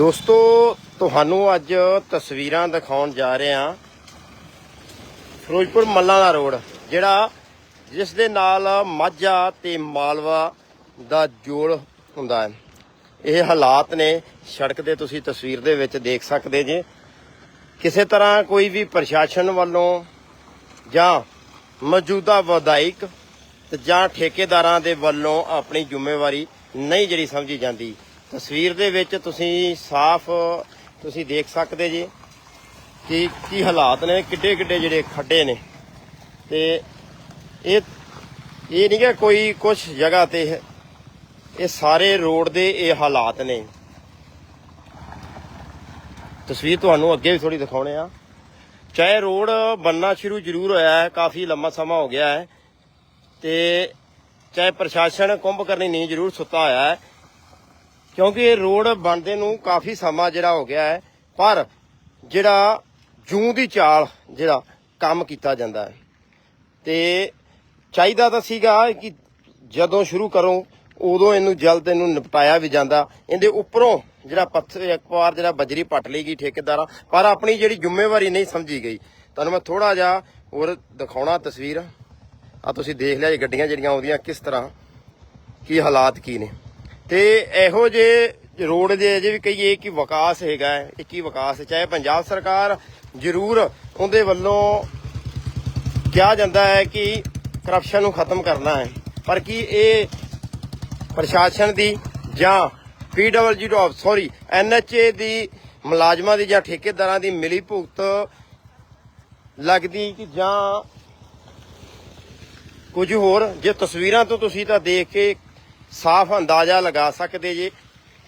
ਦੋਸਤੋ, ਤੁਹਾਨੂੰ ਅੱਜ ਤਸਵੀਰਾਂ ਦਿਖਾਉਣ ਜਾ ਰਹੇ ਹਾਂ। ਫਿਰੋਜ਼ਪੁਰ ਮੱਲਾਂ ਦਾ ਰੋਡ, ਜਿਹੜਾ ਜਿਸ ਦੇ ਨਾਲ ਮਾਝਾ ਤੇ ਮਾਲਵਾ ਦਾ ਜੋੜ ਹੁੰਦਾ ਹੈ। ਇਹ ਹਾਲਾਤ ਨੇ, ਸੜਕ ਦੇ ਤੁਸੀਂ ਤਸਵੀਰ ਦੇ ਵਿੱਚ ਦੇਖ ਸਕਦੇ ਜੇ। ਕਿਸੇ ਤਰ੍ਹਾਂ ਕੋਈ ਵੀ ਪ੍ਰਸ਼ਾਸਨ ਵੱਲੋਂ ਜਾਂ ਮੌਜੂਦਾ ਵਿਧਾਇਕ ਜਾਂ ਠੇਕੇਦਾਰਾਂ ਦੇ ਵੱਲੋਂ ਆਪਣੀ ਜ਼ਿੰਮੇਵਾਰੀ ਨਹੀਂ ਜਿਹੜੀ ਸਮਝੀ ਜਾਂਦੀ। ਤਸਵੀਰ ਦੇ ਵਿੱਚ ਤੁਸੀਂ ਸਾਫ਼, ਤੁਸੀਂ ਦੇਖ ਸਕਦੇ ਜੀ ਕਿ ਕੀ ਹਾਲਾਤ ਨੇ ਕਿੱਡੇ ਕਿੱਡੇ ਜਿਹੜੇ ਖੱਡੇ ਨੇ। ਤੇ ਇਹ ਇਹ ਨਹੀਂ ਕਿ ਕੋਈ ਕੁਝ ਜਗ੍ਹਾ ਤੇ ਇਹ- ਸਾਰੇ ਰੋਡ ਦੇ ਇਹ ਹਾਲਾਤ ਨੇ। ਤਸਵੀਰ ਤੁਹਾਨੂੰ ਅੱਗੇ ਵੀ ਥੋੜੀ ਦਿਖਾਉਣੇ ਆ। ਚਾਹੇ ਰੋਡ ਬੰਨਾ ਸ਼ੁਰੂ ਜ਼ਰੂਰ ਹੋਇਆ ਹੈ, ਕਾਫੀ ਲੰਮਾ ਸਮਾਂ ਹੋ ਗਿਆ ਹੈ। ਤੇ ਚਾਹੇ ਪ੍ਰਸ਼ਾਸਨ ਕੁੰਭ ਕਰਨੀ ਨਹੀਂ ਜ਼ਰੂਰ ਸੁੱਤਾ ਹੋਇਆ ਹੈ ਕਿਉਂਕਿ ਇਹ ਰੋਡ ਬਣਦੇ ਨੂੰ ਕਾਫੀ ਸਮਾਂ ਜਿਹੜਾ ਹੋ ਗਿਆ ਹੈ, ਪਰ ਜਿਹੜਾ ਜੂੰ ਦੀ ਚਾਲ ਜਿਹੜਾ ਕੰਮ ਕੀਤਾ ਜਾਂਦਾ ਹੈ। ਤੇ ਚਾਹੀਦਾ ਤਾਂ ਸੀਗਾ ਕਿ ਜਦੋਂ ਸ਼ੁਰੂ ਕਰੋ, ਉਦੋਂ ਇਹਨੂੰ ਜਲਦ ਇਹਨੂੰ ਨਿਪਟਾਇਆ ਵੀ ਜਾਂਦਾ। ਇਹਦੇ ਉੱਪਰੋਂ ਜਿਹੜਾ ਪੱਥਰ, ਇੱਕ ਵਾਰ ਜਿਹੜਾ ਬਜਰੀ ਪੱਟ ਲਈ ਗਈ ਠੇਕੇਦਾਰਾਂ, ਪਰ ਆਪਣੀ ਜਿਹੜੀ ਜ਼ਿੰਮੇਵਾਰੀ ਨਹੀਂ ਸਮਝੀ ਗਈ। ਤੁਹਾਨੂੰ ਮੈਂ ਥੋੜਾ ਜਿਹਾ ਹੋਰ ਦਿਖਾਉਣਾ ਤਸਵੀਰ। ਆ ਤੁਸੀਂ ਦੇਖ ਲਿਆ ਇਹ ਗੱਡੀਆਂ ਜਿਹੜੀਆਂ ਆਉਂਦੀਆਂ, ਕਿਸ ਤਰ੍ਹਾਂ, ਕੀ ਹਾਲਾਤ ਕੀ ਨੇ। ਤੇ ਇਹੋ ਜੇ ਰੋਡ ਦੇ ਅਜੇ ਵੀ ਕਹੀਏ ਕਿ ਵਿਕਾਸ ਹੈਗਾ ਇਹ ਕੀ ਵਿਕਾਸ ਹੈ? ਚਾਹੇ ਪੰਜਾਬ ਸਰਕਾਰ ਜ਼ਰੂਰ ਉਹਦੇ ਵੱਲੋਂ ਕਿਹਾ ਜਾਂਦਾ ਹੈ ਕਿ ਕਰਪਸ਼ਨ ਨੂੰ ਖਤਮ ਕਰਨਾ ਹੈ। ਪਰ ਕੀ ਇਹ ਪ੍ਰਸ਼ਾਸਨ ਦੀ ਜਾਂ ਪੀਡਬਲਯੂ ਆਫ ਸੌਰੀ ਐਨਐਚਏ ਦੀ ਮੁਲਾਜ਼ਮਾਂ ਦੀ ਜਾਂ ਠੇਕੇਦਾਰਾਂ ਦੀ ਮਿਲੀ ਭੁਗਤ ਲੱਗਦੀ ਕਿ ਜਾਂ ਕੁਝ ਹੋਰ? ਜੇ ਤਸਵੀਰਾਂ ਤੋਂ ਤੁਸੀਂ ਤਾਂ ਦੇਖ ਕੇ ਸਾਫ਼ ਅੰਦਾਜ਼ਾ ਲਗਾ ਸਕਦੇ ਜੇ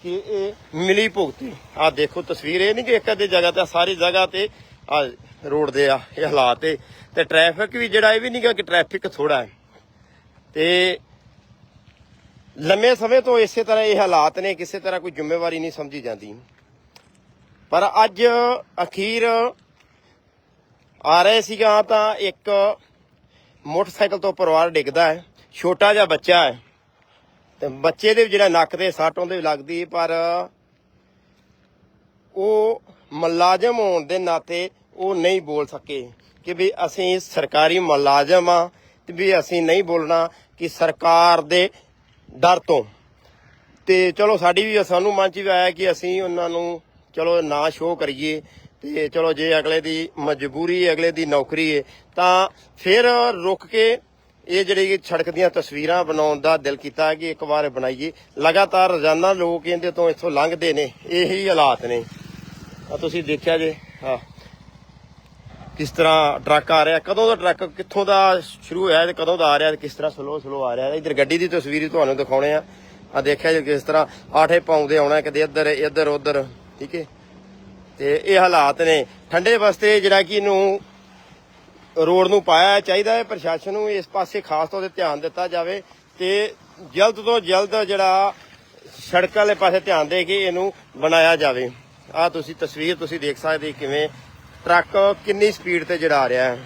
ਕਿ ਇਹ ਮਿਲੀ ਭੁਗਤੀ ਆ ਦੇਖੋ, ਤਸਵੀਰ ਇਹ ਨਹੀਂ ਕਿ ਇੱਕ ਅੱਧੇ ਜਗ੍ਹਾ ਤੇ ਸਾਰੀ ਜਗ੍ਹਾ ਤੇ ਆ ਰੋਡ ਦੇ ਆ, ਇਹ ਹਾਲਾਤ ਏ ਤੇ ਟ੍ਰੈਫਿਕ ਵੀ ਜਿਹੜਾ, ਇਹ ਵੀ ਨਹੀਂ ਗਾ ਕਿ ਟ੍ਰੈਫਿਕ ਥੋੜਾ ਹੈ। ਤੇ ਲੰਮੇ ਸਮੇਂ ਤੋਂ ਇਸੇ ਤਰ੍ਹਾਂ ਇਹ ਹਾਲਾਤ ਨੇ, ਕਿਸੇ ਤਰ੍ਹਾਂ ਕੋਈ ਜ਼ਿੰਮੇਵਾਰੀ ਨਹੀਂ ਸਮਝੀ ਜਾਂਦੀ। ਪਰ ਅੱਜ ਅਖੀਰ ਆ ਰਹੇ ਸੀਗਾ ਤਾਂ ਇੱਕ ਮੋਟਰਸਾਈਕਲ ਤੋਂ ਪਰਿਵਾਰ ਡਿੱਗਦਾ ਹੈ, ਛੋਟਾ ਜਿਹਾ ਬੱਚਾ ਹੈ। ਤੇ ਬੱਚੇ ਦੇ ਵੀ ਜਿਹੜਾ ਨੱਕ ਤੇ ਸੱਟ ਉਹਦੇ ਵੀ ਲੱਗਦੀ ਪਰ ਉਹ ਮੁਲਾਜ਼ਮ ਹੋਣ ਦੇ ਨਾਤੇ ਉਹ ਨਹੀਂ ਬੋਲ ਸਕੇ ਕਿ ਵੀ ਅਸੀਂ ਸਰਕਾਰੀ ਮੁਲਾਜ਼ਮ ਆ ਤੇ ਵੀ ਅਸੀਂ ਨਹੀਂ ਬੋਲਣਾ ਕਿ ਸਰਕਾਰ ਦੇ ਡਰ ਤੋਂ। ਤੇ ਚਲੋ ਸਾਡੀ ਵੀ ਸਾਨੂੰ ਮਨ ਚ ਵੀ ਆਇਆ ਕਿ ਅਸੀਂ ਉਹਨਾਂ ਨੂੰ ਚਲੋ ਨਾ ਸ਼ੋਅ ਕਰੀਏ ਤੇ ਚਲੋ ਜੇ ਅਗਲੇ ਦੀ ਮਜਬੂਰੀ ਅਗਲੇ ਦੀ ਨੌਕਰੀ ਹੈ, ਤਾਂ ਫਿਰ ਰੁਕ ਕੇ ਇਹ ਜਿਹੜੀ ਸੜਕ ਦੀਆਂ ਤਸਵੀਰਾਂ ਬਣਾਉਣ ਦਾ ਦਿਲ ਕੀਤਾ ਕਿ ਇੱਕ ਵਾਰ ਬਣਾਈਏ। ਲਗਾਤਾਰ ਰੋਜ਼ਾਨਾ ਲੋਕ ਇਹਦੇ ਤੋਂ ਇੱਥੋਂ ਲੰਘਦੇ ਨੇ, ਇਹੀ ਹਾਲਾਤ ਨੇ। ਆ ਤੁਸੀਂ ਦੇਖਿਆ ਜੇ ਹਾਂ ਕਿਸ ਤਰ੍ਹਾਂ ਟਰੱਕ ਆ ਰਿਹਾ, ਕਦੋਂ ਦਾ ਟਰੱਕ, ਕਿੱਥੋਂ ਦਾ ਸ਼ੁਰੂ ਹੋਇਆ ਤੇ ਕਦੋਂ ਦਾ ਆ ਰਿਹਾ ਤੇ ਕਿਸ ਤਰ੍ਹਾਂ ਸਲੋ ਸਲੋ ਆ ਰਿਹਾ। ਇਧਰ ਗੱਡੀ ਦੀ ਤਸਵੀਰ ਤੁਹਾਨੂੰ ਦਿਖਾਉਣੇ ਆ। ਆ ਦੇਖਿਆ ਜੇ ਕਿਸ ਤਰ੍ਹਾਂ ਆਠੇ ਪਾਉਂਦੇ ਆਉਣਾ ਕਿਤੇ ਇੱਧਰ ਇੱਧਰ, ਉੱਧਰ, ਠੀਕ ਹੈ। ਤੇ ਇਹ ਹਾਲਾਤ ਨੇ। ਠੰਡੇ ਵਾਸਤੇ ਜਿਹੜਾ ਕਿ ਇਹਨੂੰ ਰੋਡ ਨੂੰ ਪਾਇਆ ਚਾਹੀਦਾ ਹੈ, ਪ੍ਰਸ਼ਾਸਨ ਨੂੰ ਇਸ ਪਾਸੇ ਖਾਸ ਤੌਰ ਤੇ ਧਿਆਨ ਦਿੱਤਾ ਜਾਵੇ ਤੇ ਜਲਦ ਤੋਂ ਜਲਦ ਜਿਹੜਾ ਸੜਕ ਵਾਲੇ ਪਾਸੇ ਧਿਆਨ ਦੇ ਕੇ ਇਹਨੂੰ ਬਣਾਇਆ ਜਾਵੇ। ਆ ਤੁਸੀਂ ਤਸਵੀਰ ਤੁਸੀਂ ਦੇਖ ਸਕਦੇ ਕਿਵੇਂ ਟਰੱਕ ਕਿੰਨੀ ਸਪੀਡ ਤੇ ਜਿਹੜਾ ਆ ਰਿਹਾ ਹੈ।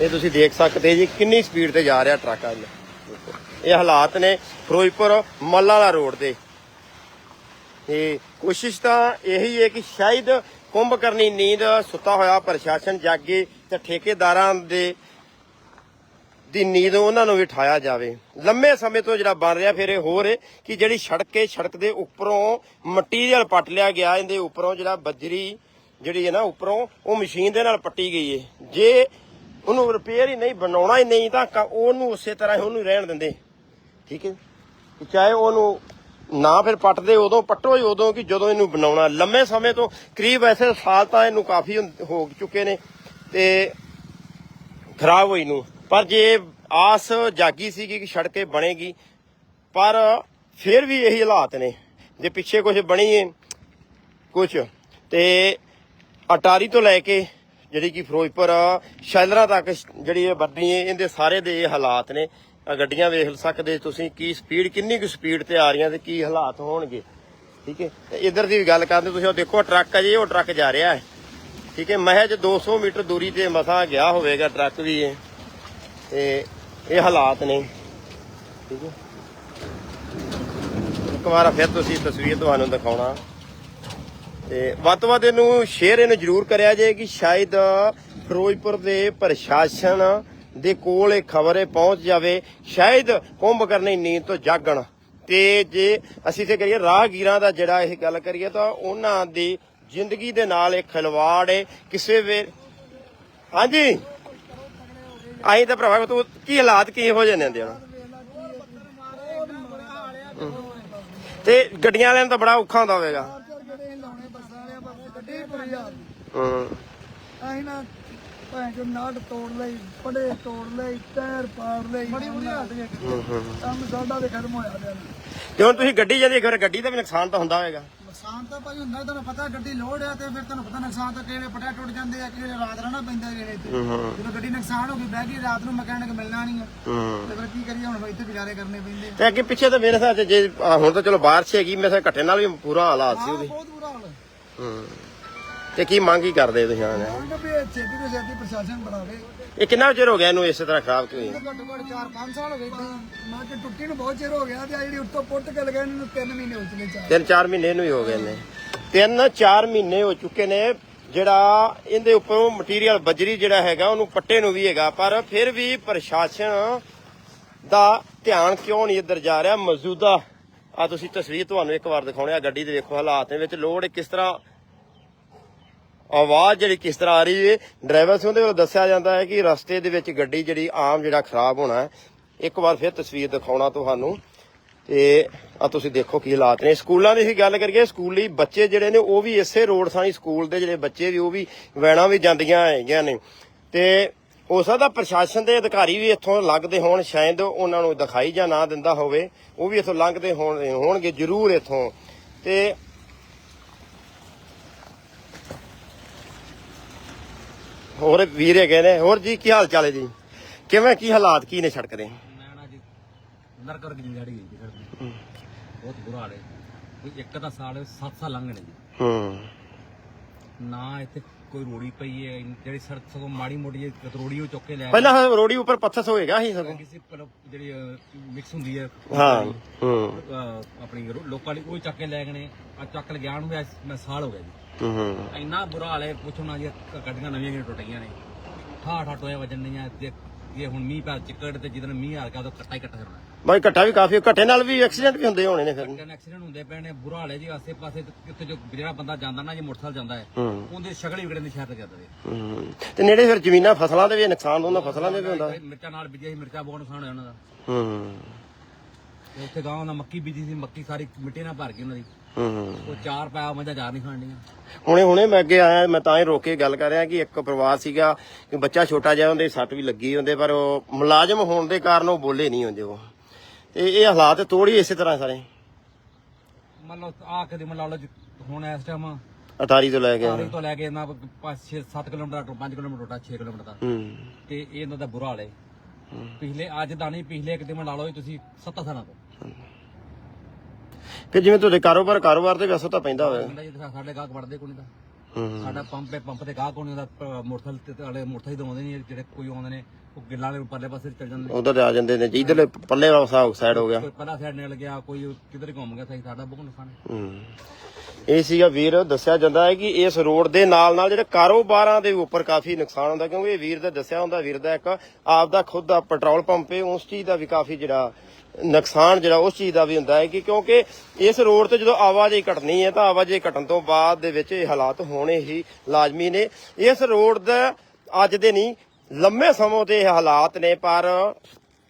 ਇਹ ਤੁਸੀਂ ਦੇਖ ਸਕਦੇ ਜੀ ਕਿੰਨੀ ਸਪੀਡ ਤੇ ਜਾ ਰਿਹਾ ਟਰੱਕ ਅੱਜ। ਇਹ ਹਾਲਾਤ ਨੇ ਫਿਰੋਜ਼ਪੁਰ ਮੱਲਾਲਾ ਰੋਡ ਦੇ ਤੇ ਕੋਸ਼ਿਸ਼ ਤਾਂ ਇਹੀ ਹੈ ਕਿ ਸ਼ਾਇਦ ਕੁੰਭ ਕਰਨੀ ਨੀਂਦ ਸੁੱਤਾ ਹੋਇਆ ਪ੍ਰਸ਼ਾਸਨ ਜਾਗੇ ਤੇ ਠੇਕੇਦਾਰਾਂ ਦੇ, ਦੀ ਨੀਂਦ ਉਹਨਾਂ ਨੂੰ ਵੀ ਉਠਾਇਆ ਜਾਵੇ। ਲੰਮੇ ਸਮੇਂ ਤੋਂ ਜਿਹੜਾ ਬਣ ਰਿਹਾ ਫਿਰ ਇਹ ਹੋਰ ਹੈ ਕਿ ਜਿਹੜੀ ਸੜਕ ਹੈ ਸੜਕ ਦੇ ਉੱਪਰੋਂ ਮਟੀਰੀਅਲ ਪੱਟ ਲਿਆ ਗਿਆ, ਇਹਦੇ ਉੱਪਰੋਂ ਜਿਹੜਾ ਬਜਰੀ ਜਿਹੜੀ ਹੈ ਨਾ ਉੱਪਰੋਂ, ਉਹ ਮਸ਼ੀਨ ਦੇ ਨਾਲ ਪੱਟੀ ਗਈ ਹੈ। ਜੇ ਉਹਨੂੰ ਰਿਪੇਅਰ ਹੀ ਨਹੀਂ, ਬਣਾਉਣਾ ਹੀ ਨਹੀਂ ਤਾਂ ਉਹਨੂੰ ਉਸੇ ਤਰ੍ਹਾਂ ਹੀ ਉਹਨੂੰ ਰਹਿਣ ਦਿੰਦੇ। ਠੀਕ ਹੈ? ਚਾਹੇ ਉਹਨੂੰ ਨਾ ਫਿਰ ਪੱਟਦੇ ਉਦੋਂ, ਪੱਟੋ ਹੀ ਉਦੋਂ ਕਿ ਜਦੋਂ ਇਹਨੂੰ ਬਣਾਉਣਾ। ਲੰਮੇ ਸਮੇਂ ਤੋਂ ਕਰੀਬ ਐਸੇ ਸਾਲ ਤਾਂ ਇਹਨੂੰ ਕਾਫੀ ਹੋ ਚੁੱਕੇ ਨੇ ਤੇ ਖਰਾਬ ਹੋਈ ਨੂੰ। ਪਰ ਜੇ ਆਸ ਜਾਗੀ ਸੀ ਕਿ ਸੜਕੇ ਬਣੇਗੀ, ਪਰ ਫਿਰ ਵੀ ਇਹੀ ਹਾਲਾਤ ਨੇ। ਜੇ ਪਿੱਛੇ ਕੁਝ ਬਣੀ ਹੈ ਕੁਝ ਤੇ ਅਟਾਰੀ ਤੋਂ ਲੈ ਕੇ ਜਿਹੜੀ ਕਿ ਫਿਰੋਜ਼ਪੁਰ, ਸ਼ੈਲਰਾਂ ਤੱਕ ਜਿਹੜੀ ਇਹ ਵੱਡੀ ਹੈ ਇਹਦੇ ਸਾਰੇ ਦੇ ਇਹ ਹਾਲਾਤ ਨੇ। ਆਹ ਗੱਡੀਆਂ ਵੇਖ ਸਕਦੇ ਤੁਸੀਂ, ਕੀ ਸਪੀਡ ਕਿੰਨੀ ਕੁ ਸਪੀਡ ਤੇ ਆ ਰਹੀਆਂ ਤੇ ਕੀ ਹਾਲਾਤ ਹੋਣਗੇ। ਠੀਕ ਹੈ? ਤੇ ਇਧਰ ਦੀ ਵੀ ਗੱਲ ਕਰਦੇ, ਤੁਸੀਂ ਉਹ ਦੇਖੋ, ਟਰੱਕ ਹੈ ਜੀ, ਉਹ ਟਰੱਕ ਜਾ ਰਿਹਾ ਹੈ। ਠੀਕ ਹੈ? ਮਹਿਜ 200 ਮੀਟਰ ਦੂਰੀ ਤੇ ਮਸਾ ਗਿਆ ਹੋਵੇਗਾ ਟਰੱਕ ਵੀ ਇਹ। ਤੇ ਇਹ ਹਾਲਾਤ ਨੇ। ਠੀਕ ਹੈ? ਇੱਕ ਵਾਰ ਫਿਰ ਤੁਸੀਂ ਤਸਵੀਰ ਤੁਹਾਨੂੰ ਦਿਖਾਉਣਾ। ਤੇ ਵੱਧ ਤੋਂ ਵੱਧ ਇਹਨੂੰ ਸ਼ੇਅਰ ਇਹਨੂੰ ਜ਼ਰੂਰ ਕਰਿਆ ਜੇ ਕਿ ਸ਼ਾਇਦ ਫਿਰੋਜ਼ਪੁਰ ਦੇ ਪ੍ਰਸ਼ਾਸਨ ਦੇ ਕੋਲ ਇਹ ਖਬਰ ਇਹ ਪਹੁੰਚ ਜਾਵੇ ਸ਼ਾਇਦ ਕੁੰਭ ਕਰਨੀ ਨੀਂਦ ਤੋਂ ਜਾਗਣ। ਤੇ ਜੇ ਅਸੀਂ ਤੇ ਕਰੀਏ ਰਾਹਗੀਰਾਂ ਦਾ ਜਿਹੜਾ ਇਹ ਗੱਲ ਕਰੀਏ ਤਾਂ ਉਹਨਾਂ ਦੀ ਜ਼ਿੰਦਗੀ ਦੇ ਨਾਲ ਇਹ ਖਿਲਵਾੜ ਹੈ ਕਿਸੇ ਵੇ ਹਾਂਜੀ? ਆਈ ਤਾਂ ਭਰਾਵਾ ਤੂੰ ਕੀ ਹਾਲਾਤ ਕੀ ਹੋ ਜਾਂਦੇ ਹੁੰਦੇ ਹਨ ਤੇ ਗੱਡੀਆਂ ਵਾਲਿਆਂ ਨੂੰ ਤਾਂ ਬੜਾ ਔਖਾ ਹੁੰਦਾ ਹੋਵੇਗਾ। ਹੂੰ। ਅਸੀਂ ਨਾ ਭੈਣ ਜੋ ਨਾੜ ਤੋੜ ਲਈ ਪੜੇ ਤੋੜ ਲਈ ਟਾਇਰ ਪਾੜ ਲਈ ਬੜੀ ਬੁਰੀ ਹਾਲਤ ਹੈ ਕੰਮ ਸਾਡਾ ਤੇ ਖਤਮ ਹੋਇਆ ਪਿਆ ਤੇ ਹੁਣ ਤੁਸੀਂ ਗੱਡੀ ਜਾਂਦੀ ਫਿਰ ਗੱਡੀ ਦਾ ਵੀ ਨੁਕਸਾਨ ਤਾਂ ਹੁੰਦਾ ਹੋਵੇਗਾ। ਨੁਕਸਾਨ ਤਾਂ ਭਾਈ ਹੁੰਦਾ ਤੁਹਾਨੂੰ ਪਤਾ ਗੱਡੀ ਲੋਡ ਆ ਤੇ ਫਿਰ ਤੁਹਾਨੂੰ ਪਤਾ ਨੁਕਸਾਨ ਤਾਂ ਕਿਹੜੇ ਪਟਿਆ ਟੁੱਟ ਜਾਂਦੇ ਆ ਕਿਹੜੇ ਰਾਤ ਰਹਿਣਾ ਪੈਂਦਾ ਕਿਹੜੇ ਇੱਥੇ। ਜਦੋਂ ਗੱਡੀ ਨੁਕਸਾਨ ਹੋ ਗਈ ਬਹਿ ਗਈ ਰਾਤ ਨੂੰ ਮਕੈਨਿਕ ਮਿਲਣਾ ਨਹੀਂ ਆ। ਹੂੰ। ਤੇ ਫਿਰ ਕੀ ਕਰੀਏ ਹੁਣ ਇੱਥੇ ਗੁਜ਼ਾਰੇ ਕਰਨੇ ਪੈਂਦੇ ਆ। ਤੇ ਅੱਗੇ ਪਿੱਛੇ ਤਾਂ ਮੇਰੇ ਹਿਸਾਬ ਚ ਜੇ ਹੁਣ ਤਾਂ ਚਲੋ ਬਾਰਿਸ਼ ਹੈਗੀ ਮੇਰੇ ਹਿਸਾਬ ਘੱਟੇ ਨਾਲ ਵੀ ਪੂਰਾ ਹਾਲਾਤ ਸੀ ਉਹਦੀ। ਬਹੁਤ ਬੁਰਾ ਹਾਲ ਹੈ। ਹੂੰ। ਤੇ ਕੀ ਮੰਗ ਹੀ ਕਰਦੇ ਤੁਸੀਂ ਮੰਗ ਵੀ ਇਹ ਛੇਤੀ ਤੋਂ ਛੇਤੀ ਪ੍ਰਸ਼ਾਸਨ ਬਣਾਵੇ। ਇਹ ਕਿੰਨਾ ਚਿਰ ਹੋ ਗਿਆ ਇਹਨੂੰ ਇਸੇ ਤਰ੍ਹਾਂ ਖਰਾਬ ਕਿਉਂ ਹੋਈ ਘੱਟੋ ਘੱਟ 4-5 ਸਾਲ ਹੋ ਗਏ ਤਾਂ ਮਾਂ ਕਿ ਟੁੱਟੀ ਨੂੰ ਬਹੁਤ ਚਿਰ ਹੋ ਗਿਆ ਤੇ ਆ ਜਿਹੜੀ ਉੱਤੋਂ ਪੁੱਟ ਕੇ ਲਗਾਏ ਇਹਨੂੰ 3 ਮਹੀਨੇ ਹੋ ਚਾਰ। ਤਿੰਨ ਚਾਰ ਮਹੀਨੇ ਨੂੰ ਹੀ ਹੋ ਗਏ ਨੇ। ਤਿੰਨ ਚਾਰ ਮਹੀਨੇ ਹੋ ਚੁੱਕੇ ਨੇ ਜਿਹੜਾ ਇਹਦੇ ਉੱਪਰੋਂ ਮਟੀਰੀਅਲ ਬਜਰੀ ਜਿਹੜਾ ਹੈਗਾ ਉਹਨੂੰ ਪੱਟੇ ਨੂੰ ਵੀ ਹੈਗਾ ਪਰ ਫਿਰ ਵੀ ਪ੍ਰਸ਼ਾਸਨ ਦਾ ਧਿਆਨ ਕਿਉਂ ਨਹੀਂ ਇੱਧਰ ਜਾ ਰਿਹਾ? ਮੌਜੂਦਾ ਆ ਤੁਸੀਂ ਤਸਵੀਰ ਤੁਹਾਨੂੰ ਇੱਕ ਵਾਰ ਦਿਖਾਉਣੇ ਆ ਗੱਡੀ ਦੇ ਵੇਖੋ ਹਾਲਾਤ ਦੇ ਵਿੱਚ ਲੋਡ ਕਿਸ ਤਰ੍ਹਾਂ ਆਵਾਜ਼ ਜਿਹੜੀ ਕਿਸ ਤਰ੍ਹਾਂ ਆ ਰਹੀ ਹੈ ਡਰਾਈਵਰ ਸਿੰਘ ਦੇ ਵੱਲੋਂ ਦੱਸਿਆ ਜਾਂਦਾ ਹੈ ਕਿ ਰਸਤੇ ਦੇ ਵਿੱਚ ਗੱਡੀ ਜਿਹੜੀ ਆਮ ਜਿਹੜਾ ਖਰਾਬ ਹੋਣਾ ਹੈ। ਇੱਕ ਵਾਰ ਫਿਰ ਤਸਵੀਰ ਦਿਖਾਉਣਾ ਤੁਹਾਨੂੰ। ਤੇ ਆ ਤੁਸੀਂ ਦੇਖੋ ਕੀ ਹਾਲਾਤ ਨੇ। ਸਕੂਲਾਂ ਦੀ ਅਸੀਂ ਗੱਲ ਕਰੀਏ, ਸਕੂਲੀ ਬੱਚੇ ਜਿਹੜੇ ਨੇ, ਉਹ ਵੀ ਇਸੇ ਰੋਡ ਸਾਈ ਸਕੂਲ ਦੇ ਜਿਹੜੇ ਬੱਚੇ ਵੀ, ਉਹ ਵੀ ਵੈਣਾ ਵੀ ਜਾਂਦੀਆਂ ਹੈਗੀਆਂ ਨੇ। ਤੇ ਹੋ ਸਕਦਾ ਪ੍ਰਸ਼ਾਸਨ ਦੇ ਅਧਿਕਾਰੀ ਵੀ ਇੱਥੋਂ ਲੰਘਦੇ ਹੋਣ, ਸ਼ਾਇਦ ਉਹਨਾਂ ਨੂੰ ਦਿਖਾਈ ਜਾਂ ਨਾ ਦਿੰਦਾ ਹੋਵੇ। ਉਹ ਵੀ ਇੱਥੋਂ ਲੰਘਦੇ ਹੋਣ, ਹੋਣਗੇ ਜ਼ਰੂਰ ਇੱਥੋਂ। ਤੇ ਹੋਰ ਵੀਰ ਹੈਗੇ ਨੇ ਹੋਰ ਜੀ ਕੀ ਹਾਲ ਚਾਲ ਹੈ ਜੀ? ਕਿਵੇਂ ਕੀ ਹਾਲਾਤ ਕੀ ਨੇ ਸੜਕ ਦੇ? ਮੈਂ ਨਾ ਜੀ ਨਰਕ ਵਰਗੀ ਜਿਹੜੀ ਗਈ ਜੀ ਸੜਕ ਦੀ। ਬਹੁਤ ਬੁਰਾ ਹਾਲ ਹੈ। ਕੋਈ ਇੱਕ ਦਾ ਸਾਲ 7 ਸਾਲ ਲੰਘ ਗਏ ਨੇ ਜੀ। ਹੂੰ। ਨਾ ਇੱਥੇ ਕੋਈ ਰੋੜੀ ਪਈ ਹੈ ਜਿਹੜੀ ਸੜਕ ਸਗੋਂ ਮਾੜੀ ਮੋਟੀ ਜਿਹੀ ਰੋੜੀ ਉਹ ਚੁੱਕ ਕੇ ਲੈ ਪਹਿਲਾਂ ਰੋੜੀ ਉੱਪਰ ਪੱਥਰ ਹੋਏਗਾ ਸੀ ਸਗੋਂ। ਕਿਸੇ ਪਰ ਜਿਹੜੀ ਮਿਕਸ ਹੁੰਦੀ ਹੈ ਹਾਂ ਹੂੰ। ਅਹ, ਆਪਣੀ ਰੋ- ਲੋਕਾਂ ਦੀ ਉਹ ਚੱਕ ਕੇ ਲੈ ਗਏ ਨੇ। ਆ ਚੱਕ ਲਗਿਆਣ ਨੂੰ ਮੈਂ ਸਾਲ ਹੋ ਗਿਆ ਜੀ। ਇੰਨਾ ਬੁਰਾ ਹਾਲ ਹੈ ਪੁੱਛੋ ਨਾ ਜੀ ਗੱਡੀਆਂ ਨਵੀਆਂ ਕਿਹਨੇ ਟੁੱਟ ਗਈਆਂ ਨੇ। ਠਾ ਠਾ ਟੋਏ ਵੱਜਣ ਡੀਆਂ ਤੇ ਇਹ ਹੁਣ ਮੀਂਹ ਪੈ ਚਿੱਕੜ ਤੇ ਜਿੱਦਣ ਮੀਂਹ ਆ ਗਿਆ ਉਦੋਂ ਕੱਟਾ ਹੀ ਕੱਟਾ ਕਰਨਾ। ਬਾਈ ਘੱਟਾ ਵੀ ਕਾਫੀ ਘੱਟੇ ਨਾਲ ਵੀ ਐਕਸੀਡੈਂਟ ਵੀ ਹੁੰਦੇ ਹੋਣੇ ਨੇ ਫਿਰ। ਕਿੰਨੇ ਐਕਸੀਡੈਂਟ ਹੁੰਦੇ ਪਏ ਨੇ ਬੁਰਾ ਹਾਲ ਹੈ ਜੀ ਆਸੇ ਪਾਸੇ ਤੇ ਕਿਤੇ ਜੋ ਜਿਹੜਾ ਬੰਦਾ ਜਾਂਦਾ ਨਾ ਜੀ ਮੋਟਰਸਾਈਕਲ ਜਾਂਦਾ ਹੈ ਹੂੰ। ਉਹਦੇ ਸ਼ਕਲ ਹੀ ਵਿਗੜਨ ਦੀ ਸ਼ਹਿਰ ਤੇ ਜਾਂਦਾ ਹੈ ਤੇ ਨੇੜੇ ਫਿਰ ਜ਼ਮੀਨਾਂ ਫਸਲਾਂ ਦੇ ਵੀ ਨੁਕਸਾਨ ਹੁੰਦਾ ਫਸਲਾਂ ਦੇ ਵੀ ਹੁੰਦਾ। ਮਿਰਚਾਂ ਨਾਲ ਬੀਜਿਆ ਸੀ ਮਿਰਚਾਂ ਬਹੁਤ ਨੁਕਸਾਨ ਹੋਇਆ ਉਹਨਾਂ ਦਾ। ਹੂੰ ਤੇ ਉੱਥੇ ਗਾਂਵ ਦਾ ਮੱਕੀ ਬੀਜੀ ਸੀ ਮੱਕੀ ਸਾਰੀ ਮਿੱਟੀ ਨਾਲ ਭਰ ਗਈ ਉਹਨਾਂ ਦੀ। ਹੂੰ ਉਹ ਚਾਰ ਪਾਇਆ ਮੱਝਾਂ ਚਾਰ ਨਹੀਂ ਖਾਣ ਡੀਆਂ ਹੁਣੇ ਹੁਣੇ ਮੈਂ ਅੱਗੇ ਆਇਆ ਮੈਂ ਤਾਂ ਹੀ ਰੋਕ ਕੇ ਗੱਲ ਕਰ ਰਿਹਾ ਕਿ ਇੱਕ ਪਰਿਵਾਰ ਸੀਗਾ ਕਿ ਬੱਚਾ ਛੋਟਾ ਜਿਹਾ ਉਹਦੇ ਸੱਟ ਵੀ ਲੱਗੀ ਹੁੰਦੇ ਪਰ ਉਹ ਮੁਲਾਜ਼ਮ ਹੋਣ ਦੇ ਕਾਰਨ ਉਹ ਬੋਲੇ ਨਹੀਂ ਹੁੰਦੇ ਉਹ। ਤੇ ਇਹ ਹਾਲਾਤ ਤੋੜੀ ਇਸੇ ਤਰ੍ਹਾਂ ਸਾਰੇ। ਮੰਨ ਲਓ ਆ ਕੇ ਮੰਨ ਲਓ ਹੁਣ ਇਸ ਟਾਈਮ ਅਟਾਰੀ ਤੋਂ ਲੈ ਕੇ ਤਾਰੀ ਤੋਂ ਲੈ ਕੇ ਨਾ 5 7 ਕਿਲੋਮੀਟਰ 5 ਕਿਲੋਮੀਟਰ ਟੋਟਾ 6 ਕਿਲੋਮੀਟਰ ਦਾ। ਹੂੰ। ਤੇ ਇਹ ਇਹਨਾਂ ਦਾ ਬੁਰਾ ਹਾਲ ਹੈ। ਪਿਛਲੇ ਅੱਜ ਦਾ ਨਹੀਂ ਪਿਛਲੇ ਇੱਕ ਦਿਨ ਲਾ ਲਓ ਜੀ ਤੁਸੀਂ 7 ਸਾਲਾਂ ਤੋਂ। ਫਿਰ ਜਿਵੇਂ ਤੁਹਾਡੇ ਕਾਰੋਬਾਰ ਕਾਰੋਬਾਰ ਤੇ ਵੀ ਅਸਰ ਤਾਂ ਪੈਂਦਾ ਹੋਵੇਗਾ ਹੁੰਦਾ ਜੀ ਤੁਸੀਂ ਸਾਡੇ ਗਾਹਕ ਵੜਦੇ ਕੋਈ ਨਹੀਂ ਹੂੰ ਸਾਡਾ ਪੰਪ ਹੈ ਪੰਪ ਤੇ ਗਾਹਕ ਕੋਈ ਨਹੀਂ ਹੁੰਦਾ ਮੋਟਰਸਾਈਕਲ ਤੇ ਵਾਲੇ ਮੋਟਰਸਾਈਕਲ ਤੋਂ ਆਉਂਦੇ ਨਹੀਂ ਜਿਹੜੇ ਕੋਈ ਆਉਂਦੇ ਨੇ ਉਹ ਗਿੱਲਾਂ ਦੇ ਪਰਲੇ ਪਾਸੇ ਚੱਲ ਜਾਂਦੇ ਉਧਰ ਤੇ ਆ ਜਾਂਦੇ ਨੇ ਜੀ ਇਧਰਲੇ ਪੱਲੇ ਵਾਲਾ ਸਾਈਡ ਹੋ ਗਿਆ। ਕੋਈ ਪਹਿਲਾ ਸਾਈਡ ਨਿਕਲ ਗਿਆ ਕੋਈ ਕਿਧਰ ਘੁੰਮ ਗਿਆ ਸਾਡਾ ਬਹੁਤ ਨੁਕਸਾਨ ਹੈ। ਹੂੰ। ਇਹ ਸੀਗਾ ਵੀਰ, ਦੱਸਿਆ ਜਾਂਦਾ ਹੈ ਕਿ ਇਸ ਰੋਡ ਦੇ ਨਾਲ ਨਾਲ ਜਿਹੜੇ ਕਾਰੋਬਾਰਾਂ ਦੇ ਉੱਪਰ ਕਾਫੀ ਨੁਕਸਾਨ ਹੁੰਦਾ, ਕਿਉਂਕਿ ਇਹ ਵੀਰ ਦਾ ਦੱਸਿਆ ਹੁੰਦਾ, ਵੀਰ ਦਾ ਇੱਕ ਆਪ ਦਾ ਖੁਦ ਦਾ ਪੈਟਰੋਲ ਪੰਪ ਹੈ, ਉਸ ਚੀਜ਼ ਦਾ ਵੀ ਕਾਫੀ ਜਿਹੜਾ ਨੁਕਸਾਨ ਜਿਹੜਾ ਉਸ ਚੀਜ਼ ਦਾ ਵੀ ਹੁੰਦਾ ਹੈ ਕਿ ਕਿਉਂਕਿ ਇਸ ਰੋਡ ਤੇ ਜਦੋਂ ਆਵਾਜਾਈ ਘਟਣੀ ਹੈ ਤਾਂ ਆਵਾਜਾਈ ਘਟਣ ਤੋਂ ਬਾਅਦ ਦੇ ਵਿੱਚ ਇਹ ਹਾਲਾਤ ਹੋਣੇ ਹੀ ਲਾਜ਼ਮੀ ਨੇ। ਇਸ ਰੋਡ ਦਾ ਅੱਜ ਦੇ ਨਹੀਂ, ਲੰਮੇ ਸਮੇਂ ਦੇ ਇਹ ਹਾਲਾਤ ਨੇ, ਪਰ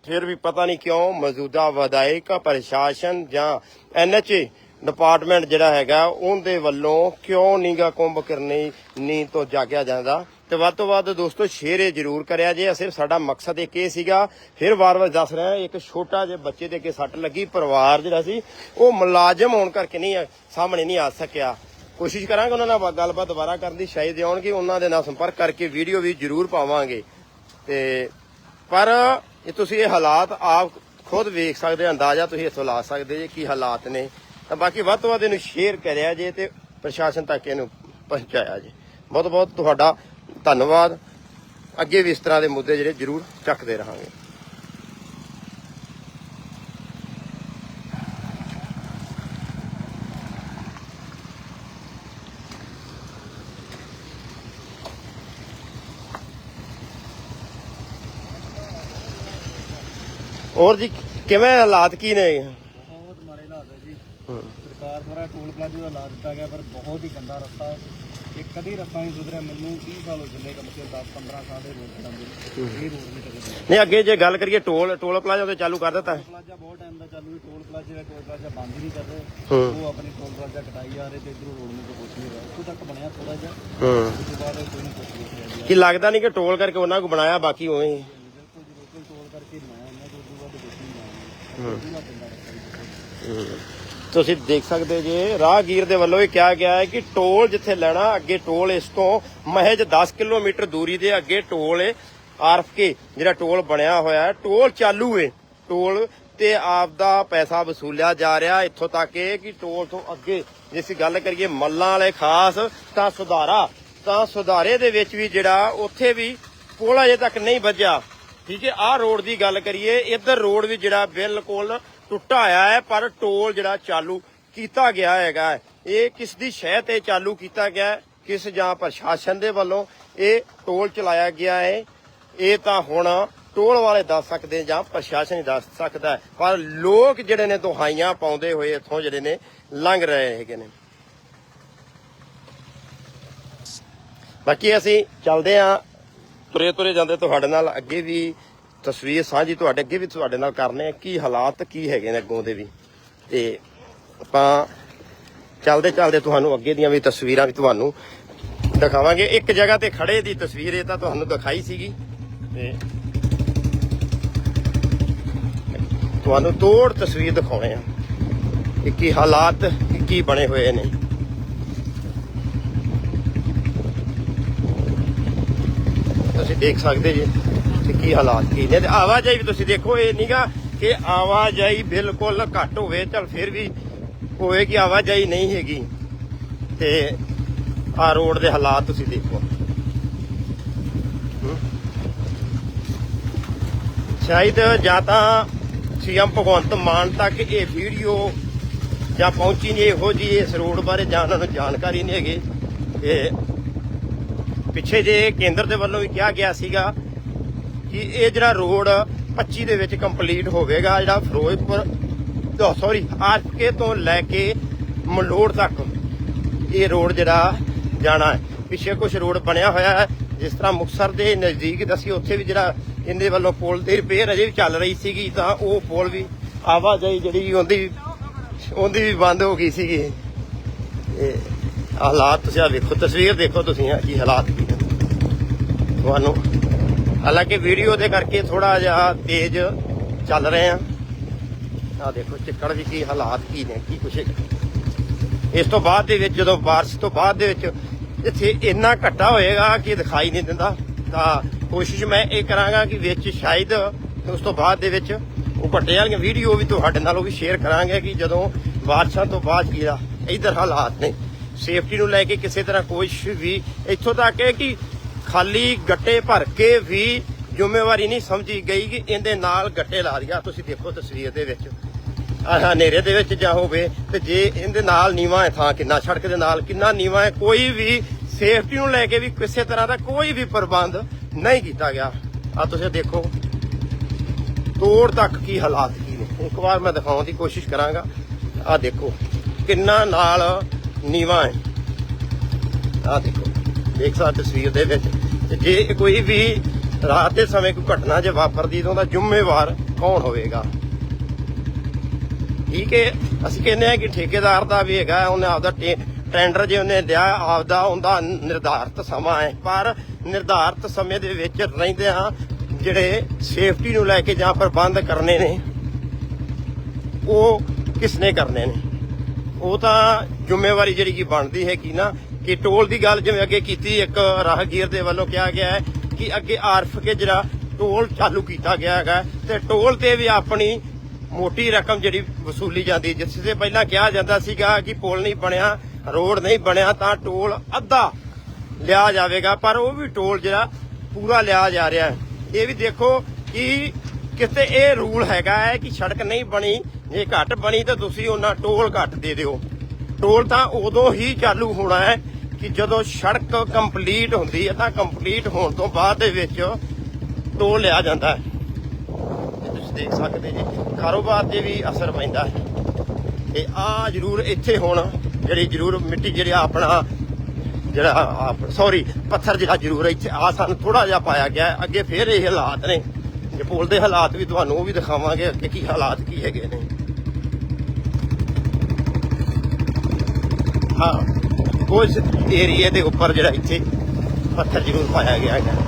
ਫਿਰ ਵੀ ਪਤਾ ਨਹੀਂ ਕਿਉਂ ਮੌਜੂਦਾ ਵਿਧਾਇਕ ਪ੍ਰਸ਼ਾਸਨ ਜਾਂ ਐਨਐਚਏ ਡਿਪਾਰਟਮੈਂਟ ਜਿਹੜਾ ਹੈਗਾ, ਉਹਦੇ ਵੱਲੋਂ ਕਿਉਂ ਨੀਗਾ ਕੁੰਭ ਕਰਨੀ ਨੀ ਤੋਂ ਜਾਗਿਆ ਜਾਂਦਾ? ਤੇ ਵੱਧ ਤੋਂ ਵੱਧ ਦੋਸਤੋ, ਸ਼ੇਅਰ ਇਹ ਜ਼ਰੂਰ ਕਰਿਆ ਜੇ। ਸਿਰਫ ਸਾਡਾ ਮਕਸਦ ਇੱਕ ਇਹ ਸੀਗਾ, ਫਿਰ ਵਾਰ-ਵਾਰ ਦੱਸ ਰਿਹਾ, ਇੱਕ ਛੋਟਾ ਜਿਹਾ ਬੱਚੇ ਦੇ ਅੱਗੇ ਸੱਟ ਲੱਗੀ, ਪਰਿਵਾਰ ਜਿਹੜਾ ਸੀ, ਉਹ ਮੁਲਾਜ਼ਮ ਹੋਣ ਕਰਕੇ ਨਹੀਂ, ਸਾਹਮਣੇ ਨਹੀਂ ਆ ਸਕਿਆ। ਕੋਸ਼ਿਸ਼ ਕਰਾਂਗੇ ਉਹਨਾਂ ਨਾਲ ਗੱਲਬਾਤ ਦੁਬਾਰਾ ਕਰਨ ਦੀ, ਸ਼ਾਇਦ ਆਉਣਗੇ, ਉਹਨਾਂ ਦੇ ਨਾਲ ਸੰਪਰਕ ਕਰਕੇ ਵੀਡੀਓ ਵੀ ਜ਼ਰੂਰ ਪਾਵਾਂਗੇ। ਤੇ ਪਰ ਇਹ ਤੁਸੀਂ ਇਹ ਹਾਲਾਤ ਆਪ ਖੁਦ ਵੇਖ ਸਕਦੇ ਹੋ, ਅੰਦਾਜ਼ਾ ਤੁਸੀਂ ਇੱਥੋਂ ਲਾ ਸਕਦੇ ਜੇ ਕੀ ਹਾਲਾਤ ਨੇ। ਤਾਂ ਬਾਕੀ ਵੱਧ ਤੋਂ ਵੱਧ ਇਹਨੂੰ ਸ਼ੇਅਰ ਕਰਿਆ ਜੇ ਤੇ ਪ੍ਰਸ਼ਾਸਨ ਤੱਕ ਇਹਨੂੰ ਪਹੁੰਚਾਇਆ ਜੇ। ਬਹੁਤ ਬਹੁਤ ਤੁਹਾਡਾ ਧੰਨਵਾਦ। ਅੱਗੇ ਵੀ ਇਸ ਤਰ੍ਹਾਂ ਦੇ ਮੁੱਦੇ ਜਿਹੜੇ ਜ਼ਰੂਰ ਚੱਕਦੇ ਰਹਾਂਗੇ। ਔਰ ਜੀ, ਕਿਵੇਂ ਹਾਲਾਤ ਕੀ ਨੇ? ਪਲਾਜ਼ੇ ਦਾ ਲਾ ਦਿੱਤਾ ਗਿਆ ਪਰ ਬਹੁਤ ਹੀ ਗੰਦਾ ਰਸਤਾ ਹੈ। ਇਹ ਕਦੀ ਰਸਤਾ ਨਹੀਂ ਸੁਧਰਿਆ। ਮੈਨੂੰ 30 ਸਾਲ ਹੋ ਚੱਲੇ ਕਮ ਸੇ 10 15 ਸਾਲ ਦੇ ਰੋਡ ਚਲਾਉਂਦੇ ਨੂੰ। ਇਹ ਰੋਡ ਨਹੀਂ ਟਿਕਦਾ ਨਹੀਂ ਅੱਗੇ ਜੇ ਗੱਲ ਕਰੀਏ ਟੋਲ ਟੋਲ ਪਲਾਜ਼ਾ ਤੇ ਚਾਲੂ ਕਰ ਦਿੱਤਾ। ਹੈ। ਪਲਾਜ਼ਾ ਬਹੁਤ ਟਾਈਮ ਦਾ ਚਾਲੂ ਹੈ ਟੋਲ ਪਲਾਜ਼ੇ ਦਾ ਟੋਲ ਪਲਾਜ਼ਾ ਬੰਦ ਹੀ ਨਹੀਂ ਕਰ ਰਹੇ। ਉਹ ਆਪਣੀ ਟੋਲ ਪਲਾਜ਼ਾ ਕਟਾਈ ਜਾ ਰਹੇ ਤੇ ਇਧਰੋਂ ਰੋਡ ਨੂੰ ਕੋਈ ਕੁਛ ਨਹੀਂ ਰਿਹਾ ਉੱਥੋਂ ਤੱਕ ਬਣਿਆ ਥੋੜਾ ਜਿਹਾ। ਹੂੰ। ਉਸ ਤੋਂ ਬਾਅਦ ਕੋਈ ਨਹੀਂ ਕੁਛ ਨਹੀਂ ਰਿਹਾ ਜੀ ਕੀ ਲੱਗਦਾ ਨਹੀਂ ਕਿ ਟੋਲ ਕਰਕੇ ਉਹਨਾਂ ਕੋ ਬਣਾਇਆ ਬਾਕੀ ਉਵੇਂ ਹੀ। ਬਿਲਕੁਲ ਜੀ ਬਿਲਕੁਲ। ਟੋਲ ਕਰਕੇ ਮੈਂ ਉਹਨਾਂ ਤੋਂ ਤੇ ਕੁਛ ਨਹੀਂ ਪੂਰਾ ਪਿੰਡਾ ਤੁਸੀਂ ਦੇਖ ਸਕਦੇ ਜੇ, ਰਾਹਗੀਰ ਦੇ ਵੱਲੋਂ ਇਹ ਕਿਹਾ ਗਿਆ ਹੈ ਕਿ ਟੋਲ ਜਿੱਥੇ ਲੈਣਾ, ਅੱਗੇ ਟੋਲ ਇਸ ਤੋਂ ਮਹਿਜ 10 ਕਿਲੋਮੀਟਰ ਦੂਰੀ ਦੇ ਅੱਗੇ ਟੋਲ ਹੈ ਆਰਫਕੇ, ਜਿਹੜਾ ਟੋਲ ਬਣਿਆ ਹੋਇਆ ਹੈ। ਟੋਲ ਚਾਲੂ ਹੈ ਟੋਲ ਤੇ ਆਪ ਦਾ ਪੈਸਾ ਵਸੂਲਿਆ ਜਾ ਰਿਹਾ। ਇੱਥੋਂ ਤੱਕ ਕਿ ਟੋਲ ਤੋਂ ਅੱਗੇ, ਜੇ ਅਸੀਂ ਗੱਲ ਕਰੀਏ ਮੱਲਾਂ ਵਾਲੇ ਖਾਸ, ਤਾਂ ਸੁਧਾਰਾ, ਤਾਂ ਸੁਧਾਰੇ ਦੇ ਵਿੱਚ ਵੀ ਜਿਹੜਾ, ਉੱਥੇ ਵੀ ਪੁਲ ਅਜੇ ਤੱਕ ਨਹੀਂ ਵੱਜਿਆ। ਠੀਕ ਹੈ ਆਹ ਰੋਡ ਦੀ ਗੱਲ ਕਰੀਏ, ਇੱਧਰ ਰੋਡ ਵੀ ਜਿਹੜਾ ਬਿਲਕੁਲ ਟੁੱਟਾ ਆਇਆ ਹੈ, ਪਰ ਟੋਲ ਜਿਹੜਾ ਚਾਲੂ ਕੀਤਾ ਗਿਆ ਹੈਗਾ ਇਹ ਕਿਸ ਦੀ ਸ਼ਹਿ ਤੇ ਚਾਲੂ ਕੀਤਾ ਗਿਆ ਕਿਸ ਜਾਂ ਪ੍ਰਸ਼ਾਸਨ ਦੇ ਵੱਲੋਂ ਇਹ ਟੋਲ ਚਲਾਇਆ ਗਿਆ ਹੈ, ਇਹ ਤਾਂ ਹੁਣ ਟੋਲ ਵਾਲੇ ਦੱਸ ਸਕਦੇ ਜਾਂ ਪ੍ਰਸ਼ਾਸਨ ਹੀ ਦੱਸ ਸਕਦਾ ਹੈ। ਪਰ ਲੋਕ ਜਿਹੜੇ ਨੇ ਦੁਹਾਈਆਂ ਪਾਉਂਦੇ ਹੋਏ ਇੱਥੋਂ ਜਿਹੜੇ ਨੇ ਲੰਘ ਰਹੇ ਹੈਗੇ ਨੇ। ਬਾਕੀ ਅਸੀਂ ਚੱਲਦੇ ਆਂ ਤੁਰੇ ਤੁਰੇ ਜਾਂਦੇ ਤੁਹਾਡੇ ਨਾਲ ਅੱਗੇ ਵੀ ਤਸਵੀਰ ਸਾਂਝੀ ਤੁਹਾਡੇ ਅੱਗੇ ਵੀ ਤੁਹਾਡੇ ਨਾਲ ਕਰਨੇ ਆ। ਕੀ ਹਾਲਾਤ, ਕੀ ਹੈਗੇ ਨੇ ਅੱਗੋਂ ਦੇ ਵੀ? ਤੇ ਆਪਾਂ ਚੱਲਦੇ ਚੱਲਦੇ ਤੁਹਾਨੂੰ ਅੱਗੇ ਦੀਆਂ ਵੀ ਤਸਵੀਰਾਂ ਵੀ ਤੁਹਾਨੂੰ ਦਿਖਾਵਾਂਗੇ। ਇੱਕ ਜਗ੍ਹਾ ਤੇ ਖੜੇ ਦੀ ਤਸਵੀਰ ਇਹ ਤਾਂ ਤੁਹਾਨੂੰ ਦਿਖਾਈ ਸੀਗੀ। ਤੇ ਤੁਹਾਨੂੰ ਤੋੜ ਤਸਵੀਰ ਦਿਖਾਉਣੇ ਆ ਕਿ ਕੀ ਹਾਲਾਤ, ਕੀ ਬਣੇ ਹੋਏ ਨੇ। ਤੁਸੀਂ ਦੇਖ ਸਕਦੇ ਜੀ। ਕਿ ਕੀ ਹਾਲਾਤ ਕੀ ਨੇ ਤੇ ਆਵਾਜਾਈ ਵੀ ਤੁਸੀਂ ਦੇਖੋ, ਇਹ ਨਹੀਂਗਾ ਕਿ ਆਵਾਜਾਈ ਬਿਲਕੁਲ ਘੱਟ ਹੋਵੇ, ਚਲ ਫਿਰ ਵੀ ਹੋਵੇ ਕਿ ਆਵਾਜਾਈ ਨਹੀਂ ਹੈਗੀ। ਤੇ ਆ ਰੋਡ ਦੇ ਹਾਲਾਤ ਤੁਸੀਂ ਦੇਖੋ। ਸ਼ਾਇਦ ਜਾਂ ਤਾਂ ਸੀਐਮ ਭਗਵੰਤ ਮਾਨ ਤੱਕ ਇਹ ਵੀਡੀਓ ਜਾਂ ਪਹੁੰਚੀ ਨਹੀਂ ਇਹੋ ਜੀ ਇਸ ਰੋਡ ਬਾਰੇ, ਜਾਂ ਉਹਨਾਂ ਨੂੰ ਜਾਣਕਾਰੀ ਨਹੀਂ ਹੈਗੀ। ਤੇ ਪਿੱਛੇ ਜੇ ਕੇਂਦਰ ਦੇ ਵੱਲੋਂ ਵੀ ਕਿਹਾ ਗਿਆ ਸੀਗਾ ਕਿ ਇਹ ਜਿਹੜਾ ਰੋਡ 25 ਦੇ ਵਿੱਚ ਕੰਪਲੀਟ ਹੋਵੇਗਾ, ਜਿਹੜਾ ਫਿਰੋਜ਼ਪੁਰ ਸੌਰੀ ਆਰਕੇ ਤੋਂ ਲੈ ਕੇ ਮਲੋੜ ਤੱਕ ਇਹ ਰੋਡ ਜਿਹੜਾ ਜਾਣਾ ਹੈ। ਪਿੱਛੇ ਕੁਝ ਰੋਡ ਬਣਿਆ ਹੋਇਆ ਹੈ, ਜਿਸ ਤਰ੍ਹਾਂ ਮੁਕਸਰ ਦੇ ਨਜ਼ਦੀਕ ਦੱਸੀ ਉੱਥੇ ਵੀ ਜਿਹੜਾ ਇਹਦੇ ਵੱਲੋਂ ਪੁਲ ਦੀ ਰਿਪੇਅਰ ਅਜੇ ਵੀ ਚੱਲ ਰਹੀ ਸੀਗੀ, ਤਾਂ ਉਹ ਪੁਲ ਵੀ ਆਵਾਜਾਈ ਜਿਹੜੀ ਉਹਦੀ ਉਹਦੀ ਵੀ ਬੰਦ ਹੋ ਗਈ ਸੀਗੀ। ਇਹ ਹਾਲਾਤ ਤੁਸੀਂ ਆ ਵੇਖੋ, ਤਸਵੀਰ ਦੇਖੋ ਤੁਸੀਂ ਆ ਕੀ ਹਾਲਾਤ ਕੀ ਤੁਹਾਨੂੰ ਹਾਲਾਂਕਿ ਵੀਡੀਓ ਦੇ ਕਰਕੇ ਥੋੜਾ ਜਿਹਾ ਤੇਜ਼ ਚੱਲ ਰਹੇ ਆ ਆ ਦੇਖੋ ਚਿੱਕੜ ਵੀ ਕੀ ਹਾਲਾਤ, ਕੀ ਨੇ, ਕੀ ਕੁਛ। ਇਸ ਤੋਂ ਬਾਅਦ ਦੇ ਵਿੱਚ, ਜਦੋਂ ਬਾਰਿਸ਼ ਤੋਂ ਬਾਅਦ ਦੇ ਵਿੱਚ ਇੱਥੇ ਇੰਨਾ ਘੱਟਾ ਹੋਏਗਾ ਕਿ ਦਿਖਾਈ ਨਹੀਂ ਦਿੰਦਾ। ਤਾਂ ਕੋਸ਼ਿਸ਼ ਮੈਂ ਇਹ ਕਰਾਂਗਾ ਕਿ ਵਿੱਚ ਸ਼ਾਇਦ ਉਸ ਤੋਂ ਬਾਅਦ ਦੇ ਵਿੱਚ ਉਹ ਘੱਟੇ ਵਾਲੀਆਂ ਵੀਡੀਓ ਵੀ ਤੁਹਾਡੇ ਨਾਲ ਉਹ ਵੀ ਸ਼ੇਅਰ ਕਰਾਂਗੇ ਕਿ ਜਦੋਂ ਬਾਰਿਸ਼ਾਂ ਤੋਂ ਬਾਅਦ ਕੀ ਆ, ਇਧਰ ਹਾਲਾਤ ਨੇ। ਸੇਫਟੀ ਨੂੰ ਲੈ ਕੇ ਕਿਸੇ ਤਰ੍ਹਾਂ ਕੋਈ ਵੀ ਇੱਥੋਂ ਤੱਕ ਹੈ ਕਿ ਖਾਲੀ ਗੱਟੇ ਭਰ ਕੇ ਵੀ ਜ਼ਿੰਮੇਵਾਰੀ ਨਹੀਂ ਸਮਝੀ ਗਈ ਕਿ ਇਹਦੇ ਨਾਲ ਗੱਟੇ ਲਾ ਦਿਆ। ਤੁਸੀਂ ਦੇਖੋ ਤਸਵੀਰ ਦੇ ਵਿੱਚ। ਆਹ ਹਨੇਰੇ ਦੇ ਵਿੱਚ ਜਾ ਹੋਵੇ ਤੇ ਜੇ ਇਹਦੇ ਨਾਲ ਨੀਵਾ ਹੈ ਥਾਂ ਕਿੰਨਾ, ਸੜਕ ਦੇ ਨਾਲ ਕਿੰਨਾ ਨੀਵਾ ਹੈ, ਕੋਈ ਵੀ ਸੇਫਟੀ ਨੂੰ ਲੈ ਕੇ ਵੀ ਕਿਸੇ ਤਰ੍ਹਾਂ ਦਾ ਕੋਈ ਵੀ ਪ੍ਰਬੰਧ ਨਹੀਂ ਕੀਤਾ ਗਿਆ। ਆ ਤੁਸੀਂ ਦੇਖੋ, ਤੋੜ ਤੱਕ ਕੀ ਹਾਲਾਤ ਕੀ ਨੇ। ਇੱਕ ਵਾਰ ਮੈਂ ਦਿਖਾਉਣ ਦੀ ਕੋਸ਼ਿਸ਼ ਕਰਾਂਗਾ। ਆ ਦੇਖੋ, ਕਿੰਨਾ ਨਾਲ ਨੀਵਾ ਹੈ। ਆ ਦੇਖੋ। ਦੇਖ ਸਕਦੇ ਤਸਵੀਰ ਦੇ ਵਿੱਚ। ਤੇ ਜੇ ਕੋਈ ਵੀ ਰਾਤ ਦੇ ਸਮੇਂ ਕੋਈ ਘਟਨਾ ਜੇ ਵਾਪਰਦੀ ਤਾਂ ਉਹਦਾ ਜ਼ਿੰਮੇਵਾਰ ਕੌਣ ਹੋਵੇਗਾ? ਠੀਕ ਹੈ, ਅਸੀਂ ਕਹਿੰਦੇ ਆ ਕਿ ਠੇਕੇਦਾਰ ਦਾ ਵੀ ਹੈਗਾ, ਉਹਨੇ ਆਪਦਾ ਟੈਂਡਰ ਜੇ ਉਹਨੇ ਲਿਆ, ਆਪਦਾ ਉਹਦਾ ਨਿਰਧਾਰਤ ਸਮਾਂ ਹੈ। ਪਰ ਨਿਰਧਾਰਤ ਸਮੇਂ ਦੇ ਵਿੱਚ ਰਹਿੰਦਿਆਂ ਜਿਹੜੇ ਸੇਫਟੀ ਨੂੰ ਲੈ ਕੇ ਜਾਂ ਪ੍ਰਬੰਧ ਕਰਨੇ ਨੇ, ਉਹ ਕਿਸ ਨੇ ਕਰਨੇ ਨੇ? ਉਹ ਤਾਂ ਜ਼ਿੰਮੇਵਾਰੀ ਜਿਹੜੀ ਕੀ ਬਣਦੀ ਹੈ ਕਿ ਨਾ ਕਿ ਟੋਲ ਦੀ ਗੱਲ ਜਿਵੇਂ ਅੱਗੇ ਕੀਤੀ, ਇੱਕ ਰਾਹਗੀਰ ਦੇ ਵੱਲੋਂ ਕਿਹਾ ਗਿਆ ਹੈ ਕਿ ਅੱਗੇ ਆਰਫ ਕੇ ਜਿਹੜਾ ਟੋਲ ਚਾਲੂ ਕੀਤਾ ਗਿਆ ਹੈਗਾ ਤੇ ਟੋਲ ਤੇ ਵੀ ਆਪਣੀ ਮੋਟੀ ਰਕਮ ਜਿਹੜੀ ਵਸੂਲੀ ਜਾਂਦੀ, ਜਿਸ ਤੇ ਪਹਿਲਾਂ ਕਿਹਾ ਜਾਂਦਾ ਸੀਗਾ ਕਿ ਪੁਲ ਨਹੀਂ ਬਣਿਆ, ਰੋਡ ਨਹੀਂ ਬਣਿਆ, ਤਾਂ ਟੋਲ ਅੱਧਾ ਲਿਆ ਜਾਵੇਗਾ, ਪਰ ਉਹ ਵੀ ਟੋਲ ਜਿਹੜਾ ਪੂਰਾ ਲਿਆ ਜਾ ਰਿਹਾ ਹੈ। ਇਹ ਵੀ ਦੇਖੋ ਕਿ ਕਿਤੇ ਇਹ ਰੂਲ ਹੈਗਾ ਹੈ ਕਿ ਸੜਕ ਨਹੀਂ ਬਣੀ, ਜੇ ਘੱਟ ਬਣੀ ਤਾਂ ਤੁਸੀਂ ਉਹਨਾਂ ਟੋਲ ਘੱਟ ਦੇ ਦਿਓ। ਟੋਲ ਤਾਂ ਉਦੋਂ ਹੀ ਚਾਲੂ ਹੋਣਾ ਹੈ ਕਿ ਜਦੋਂ ਸੜਕ ਕੰਪਲੀਟ ਹੁੰਦੀ ਹੈ ਤਾਂ ਕੰਪਲੀਟ ਹੋਣ ਤੋਂ ਬਾਅਦ ਦੇ ਵਿੱਚ ਟੋਲ ਲਿਆ ਜਾਂਦਾ ਹੈ। ਤੁਸੀਂ ਦੇਖ ਸਕਦੇ ਜੀ ਕਾਰੋਬਾਰ ਤੇ ਵੀ ਅਸਰ ਪੈਂਦਾ ਹੈ। ਤੇ ਆ ਜ਼ਰੂਰ ਇੱਥੇ ਹੁਣ ਜਿਹੜੀ ਜ਼ਰੂਰ ਮਿੱਟੀ ਜਿਹੜੀ ਆਪਣਾ, ਜਿਹੜਾ ਸੌਰੀ ਪੱਥਰ ਜਿਹੜਾ ਜ਼ਰੂਰ ਇੱਥੇ ਆ ਸਾਨੂੰ ਥੋੜਾ ਜਿਹਾ ਪਾਇਆ ਗਿਆ ਅੱਗੇ ਫੇਰ ਇਹ ਹਾਲਾਤ ਨੇ। ਜੇ ਪੁਲ ਦੇ ਹਾਲਾਤ ਵੀ ਤੁਹਾਨੂੰ ਉਹ ਵੀ ਦਿਖਾਵਾਂਗੇ ਅੱਗੇ ਕੀ ਹਾਲਾਤ ਕੀ ਹੈਗੇ ਨੇ। ਹਾਂ। ਕੁਝ ਏਰੀਏ ਦੇ ਉੱਪਰ ਜਿਹੜਾ ਇੱਥੇ ਪੱਥਰ ਜ਼ਰੂਰ ਪਾਇਆ ਗਿਆ ਹੈ